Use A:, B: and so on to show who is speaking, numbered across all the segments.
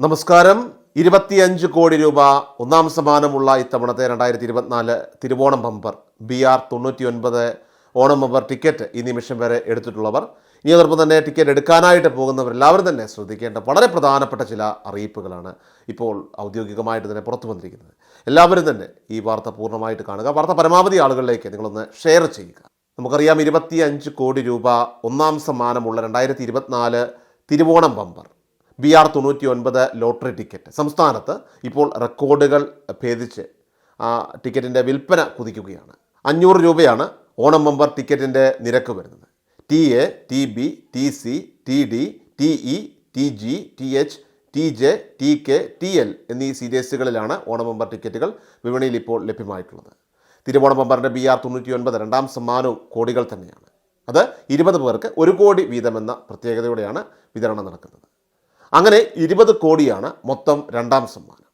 A: നമസ്കാരം. ഇരുപത്തിയഞ്ച് കോടി രൂപ ഒന്നാം സമ്മാനമുള്ള ഇത്തവണത്തെ രണ്ടായിരത്തി ഇരുപത്തിനാല് തിരുവോണം ബമ്പർ. ബി ആർ തൊണ്ണൂറ്റി ഒൻപത് ഓണം ബമ്പർ ടിക്കറ്റ് ഈ നിമിഷം വരെ എടുത്തിട്ടുള്ളവർ. ഇനി അതോടൊപ്പം തന്നെ ടിക്കറ്റ് എടുക്കാനായിട്ട് പോകുന്നവരെല്ലാവരും തന്നെ ശ്രദ്ധിക്കേണ്ട വളരെ പ്രധാനപ്പെട്ട ചില അറിയിപ്പുകളാണ് ഇപ്പോൾ ഔദ്യോഗികമായിട്ട് തന്നെ പുറത്തു വന്നിരിക്കുന്നത്. എല്ലാവരും തന്നെ ഈ വാർത്ത പൂർണമായിട്ട് കാണുക. വാർത്ത പരമാവധി ആളുകളിലേക്ക് നിങ്ങളൊന്ന് ഷെയർ ചെയ്യുക. നമുക്കറിയാം ഇരുപത്തിയഞ്ച് കോടി രൂപ ഒന്നാം സമ്മാനമുള്ള രണ്ടായിരത്തി ഇരുപത്തിനാല് തിരുവോണം ബമ്പർ. ബി ആർ തൊണ്ണൂറ്റി ഒൻപത് ലോട്ടറി ടിക്കറ്റ്. സംസ്ഥാനത്ത് ഇപ്പോൾ റെക്കോർഡുകൾ ഭേദിച്ച് ആ ടിക്കറ്റിന്റെ വിൽപ്പന കുതിക്കുകയാണ്. അഞ്ഞൂറ് രൂപയാണ് ഓണം മെമ്പർ ടിക്കറ്റിന്റെ നിരക്ക് വരുന്നത്. T A T B T C T D T E T G T H T J T K T L എന്നീ സീരീസുകളിലാണ് ഓണം മെമ്പർ ടിക്കറ്റുകൾ വിപണിയിൽ ഇപ്പോൾ ലഭ്യമായിട്ടുള്ളത്. തിരുവോണം മെമ്പറിന്റെ ബി ആർ തൊണ്ണൂറ്റി ഒൻപത് രണ്ടാം സമ്മാനവും കോടികൾ തന്നെയാണ്. അത് ഇരുപത് പേർക്ക് ഒരു കോടി വീതമെന്ന പ്രത്യേകതയോടെയാണ് വിതരണം നടക്കുന്നത്. അങ്ങനെ ഇരുപത് കോടിയാണ് മൊത്തം രണ്ടാം സമ്മാനം.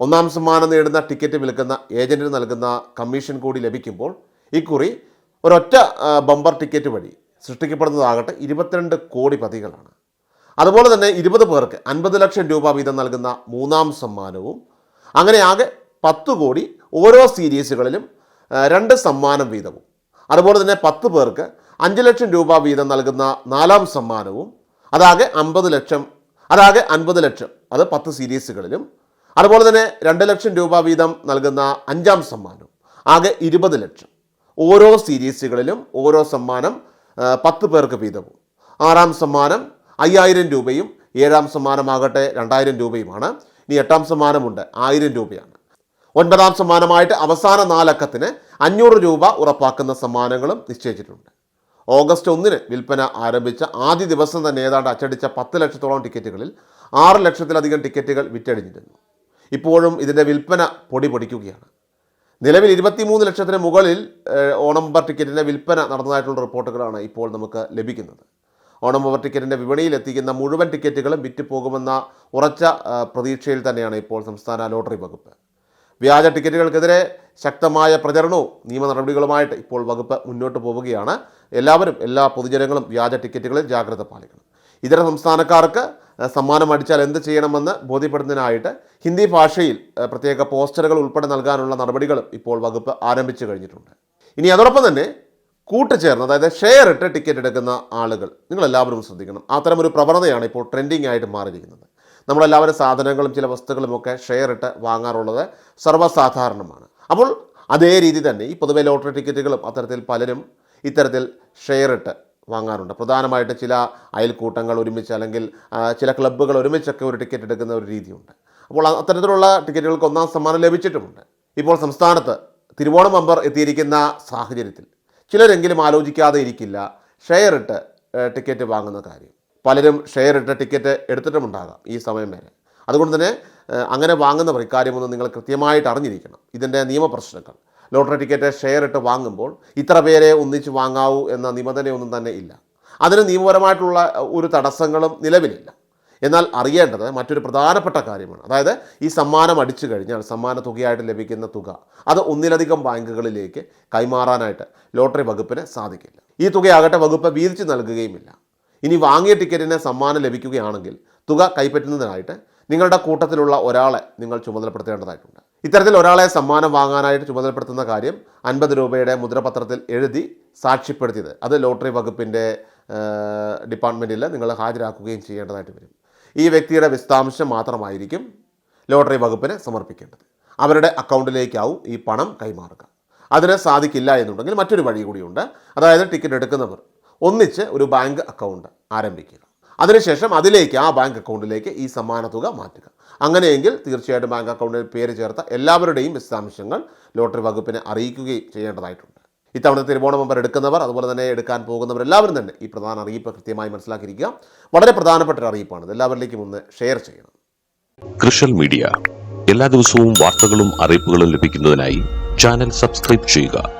A: ഒന്നാം സമ്മാനം നേടുന്ന ടിക്കറ്റ് വിൽക്കുന്ന ഏജന്റിന് നൽകുന്ന കമ്മീഷൻ കൂടി ലഭിക്കുമ്പോൾ ഇക്കുറി ഒരൊറ്റ ബമ്പർ ടിക്കറ്റ് വഴി സൃഷ്ടിക്കപ്പെടുന്നതാകട്ടെ ഇരുപത്തിരണ്ട് കോടി പതികളാണ് അതുപോലെ തന്നെ ഇരുപത് പേർക്ക് അൻപത് ലക്ഷം രൂപ വീതം നൽകുന്ന മൂന്നാം സമ്മാനവും അങ്ങനെ ആകെ പത്ത് കോടി ഓരോ സീരീസുകളിലും രണ്ട് സമ്മാനം വീതവും. അതുപോലെ തന്നെ പത്ത് പേർക്ക് അഞ്ച് ലക്ഷം രൂപ വീതം നൽകുന്ന നാലാം സമ്മാനവും അതാകെ അമ്പത് ലക്ഷം അതാകെ അൻപത് ലക്ഷം. അത് പത്ത് സീരീസുകളിലും. അതുപോലെ തന്നെ രണ്ട് ലക്ഷം രൂപ വീതം നൽകുന്ന അഞ്ചാം സമ്മാനം. ആകെ ഇരുപത് ലക്ഷം. ഓരോ സീരീസുകളിലും ഓരോ സമ്മാനം പത്ത് പേർക്ക് വീതവും. ആറാം സമ്മാനം അയ്യായിരം രൂപയും ഏഴാം സമ്മാനമാകട്ടെ രണ്ടായിരം രൂപയുമാണ്. ഇനി എട്ടാം സമ്മാനമുണ്ട് ആയിരം രൂപയാണ്. ഒൻപതാം സമ്മാനമായിട്ട് അവസാന നാലക്കത്തിന് അഞ്ഞൂറ് രൂപ ഉറപ്പാക്കുന്ന സമ്മാനങ്ങളും നിശ്ചയിച്ചിട്ടുണ്ട്. ഓഗസ്റ്റ് ഒന്നിന് വിൽപ്പന ആരംഭിച്ച ആദ്യ ദിവസം തന്നെ ഏതാണ്ട് അച്ചടിച്ച പത്ത് ലക്ഷത്തോളം ടിക്കറ്റുകളിൽ ആറ് ലക്ഷത്തിലധികം ടിക്കറ്റുകൾ വിറ്റഴിഞ്ഞിരുന്നു. ഇപ്പോഴും ഇതിന്റെ വിൽപ്പന പൊടി പൊടിക്കുകയാണ്. നിലവിൽ ഇരുപത്തിമൂന്ന് ലക്ഷത്തിന് മുകളിൽ ഓണംബർ ടിക്കറ്റിന്റെ വിൽപ്പന നടന്നതായിട്ടുള്ള റിപ്പോർട്ടുകളാണ് ഇപ്പോൾ നമുക്ക് ലഭിക്കുന്നത്. ഓണംബർ ടിക്കറ്റിന്റെ വിപണിയിൽ എത്തിക്കുന്ന മുഴുവൻ ടിക്കറ്റുകളും വിറ്റ് പോകുമെന്ന ഉറച്ച പ്രതീക്ഷയിൽ തന്നെയാണ് ഇപ്പോൾ സംസ്ഥാന ലോട്ടറി വകുപ്പ്. വ്യാജ ടിക്കറ്റുകൾക്കെതിരെ ശക്തമായ പ്രചരണവും നിയമ നടപടികളുമായിട്ട് ഇപ്പോൾ വകുപ്പ് മുന്നോട്ട് പോവുകയാണ്. എല്ലാവരും എല്ലാ പൊതുജനങ്ങളും വ്യാജ ടിക്കറ്റുകളിൽ ജാഗ്രത പാലിക്കണം. ഇതര സംസ്ഥാനക്കാർക്ക് സമ്മാനം അടിച്ചാൽ എന്ത് ചെയ്യണമെന്ന് ബോധ്യപ്പെടുന്നതിനായിട്ട് ഹിന്ദി ഭാഷയിൽ പ്രത്യേക പോസ്റ്ററുകൾ ഉൾപ്പെടെ നൽകാനുള്ള നടപടികളും ഇപ്പോൾ വകുപ്പ് ആരംഭിച്ചു കഴിഞ്ഞിട്ടുണ്ട്. ഇനി അതോടൊപ്പം തന്നെ കൂട്ടുചേർന്ന് അതായത് ഷെയർ ഇട്ട് ടിക്കറ്റ് എടുക്കുന്ന ആളുകൾ നിങ്ങളെല്ലാവരും ശ്രദ്ധിക്കണം. അത്തരമൊരു പ്രവണതയാണ് ഇപ്പോൾ ട്രെൻഡിങ് ആയിട്ട് മാറിയിരിക്കുന്നത്. നമ്മളെല്ലാവരും സാധനങ്ങളും ചില വസ്തുക്കളുമൊക്കെ ഷെയർ ഇട്ട് വാങ്ങാറുള്ളത് സർവസാധാരണമാണ്. അപ്പോൾ അതേ രീതി തന്നെ ഈ പൊതുവെ ലോട്ടറി ടിക്കറ്റുകളും അത്തരത്തിൽ പലരും ഇത്തരത്തിൽ ഷെയർ ഇട്ട് വാങ്ങാറുണ്ട്. പ്രധാനമായിട്ട് ചില അയൽക്കൂട്ടങ്ങൾ ഒരുമിച്ച് അല്ലെങ്കിൽ ചില ക്ലബ്ബുകൾ ഒരുമിച്ചൊക്കെ ഒരു ടിക്കറ്റ് എടുക്കുന്ന ഒരു രീതിയുണ്ട്. അപ്പോൾ അത്തരത്തിലുള്ള ടിക്കറ്റുകൾക്ക് ഒന്നാം സമ്മാനം ലഭിച്ചിട്ടുമുണ്ട്. ഇപ്പോൾ സംസ്ഥാനത്ത് തിരുവോണം അമ്പർ എത്തിയിരിക്കുന്ന സാഹചര്യത്തിൽ ചിലരെങ്കിലും ആലോചിക്കാതെ ഇരിക്കില്ല ഷെയർ ഇട്ട് ടിക്കറ്റ് വാങ്ങുന്ന കാര്യം. പലരും ഷെയർ ഇട്ട ടിക്കറ്റ് എടുത്തിട്ടുമുണ്ടാകാം ഈ സമയം വരെ. അതുകൊണ്ട് തന്നെ അങ്ങനെ വാങ്ങുന്നവർ ഇക്കാര്യമൊന്നും നിങ്ങൾ കൃത്യമായിട്ട് അറിഞ്ഞിരിക്കണം. ഇതിന്റെ നിയമപ്രശ്നങ്ങൾ ലോട്ടറി ടിക്കറ്റ് ഷെയർ ഇട്ട് വാങ്ങുമ്പോൾ ഇത്ര പേരെ ഒന്നിച്ച് വാങ്ങാവൂ എന്ന നിബന്ധനയൊന്നും തന്നെ ഇല്ല. അതിന് നിയമപരമായിട്ടുള്ള ഒരു തടസ്സങ്ങളും നിലവിലില്ല. എന്നാൽ അറിയേണ്ടത് മറ്റൊരു പ്രധാനപ്പെട്ട കാര്യമാണ്. അതായത് ഈ സമ്മാനം അടിച്ചു കഴിഞ്ഞാൽ സമ്മാന തുകയായിട്ട് ലഭിക്കുന്ന തുക അത് ഒന്നിലധികം ബാങ്കുകളിലേക്ക് കൈമാറാനായിട്ട് ലോട്ടറി വകുപ്പിന് സാധിക്കില്ല. ഈ തുകയാകട്ടെ വകുപ്പ് വീതിച്ച് നൽകുകയുമില്ല. ഇനി വാങ്ങിയ ടിക്കറ്റിന് സമ്മാനം ലഭിക്കുകയാണെങ്കിൽ തുക കൈപ്പറ്റുന്നതിനായിട്ട് നിങ്ങളുടെ കൂട്ടത്തിലുള്ള ഒരാളെ നിങ്ങൾ ചുമതലപ്പെടുത്തേണ്ടതായിട്ടുണ്ട്. ഇത്തരത്തിൽ ഒരാളെ സമ്മാനം വാങ്ങാനായിട്ട് ചുമതലപ്പെടുത്തുന്ന കാര്യം അൻപത് രൂപയുടെ മുദ്രപത്രത്തിൽ എഴുതി സാക്ഷ്യപ്പെടുത്തിയത്. അത് ലോട്ടറി വകുപ്പിന്റെ ഡിപ്പാർട്ട്മെന്റിൽ നിങ്ങൾ ഹാജരാക്കുകയും ചെയ്യേണ്ടതായിട്ട് വരും. ഈ വ്യക്തിയുടെ വിശദാംശം മാത്രമായിരിക്കും ലോട്ടറി വകുപ്പിന് സമർപ്പിക്കേണ്ടത്. അവരുടെ അക്കൗണ്ടിലേക്കാവും ഈ പണം കൈമാറുക. അതിന് സാധിക്കില്ല എന്നുണ്ടെങ്കിൽ മറ്റൊരു വഴി കൂടിയുണ്ട്. അതായത് ടിക്കറ്റ് എടുക്കുന്നവർ ഒന്നിച്ച് ഒരു ബാങ്ക് അക്കൗണ്ട് ആരംഭിക്കുക. അതിനുശേഷം അതിലേക്ക് ആ ബാങ്ക് അക്കൗണ്ടിലേക്ക് ഈ സമ്മാന തുക മാറ്റുക. അങ്ങനെയെങ്കിൽ തീർച്ചയായിട്ടും ബാങ്ക് അക്കൗണ്ടിൽ പേര് ചേർത്ത എല്ലാവരുടെയും വിശദാംശങ്ങൾ ലോട്ടറി വകുപ്പിനെ അറിയിക്കുകയും ചെയ്യേണ്ടതായിട്ടുണ്ട്. ഇത്തവണ തിരുവോണ മെമ്പർ എടുക്കുന്നവർ അതുപോലെ തന്നെ എടുക്കാൻ പോകുന്നവർ എല്ലാവരും തന്നെ ഈ പ്രധാന അറിയിപ്പ് കൃത്യമായി മനസ്സിലാക്കിയിരിക്കുക. വളരെ പ്രധാനപ്പെട്ട ഒരു അറിയിപ്പാണ് എല്ലാവരിലേക്കും ഒന്ന് ഷെയർ ചെയ്യണം.
B: കൃഷൽ മീഡിയ. എല്ലാ ദിവസവും വാർത്തകളും അറിയിപ്പുകളും ലഭിക്കുന്നതിനായി ചാനൽ സബ്സ്ക്രൈബ് ചെയ്യുക.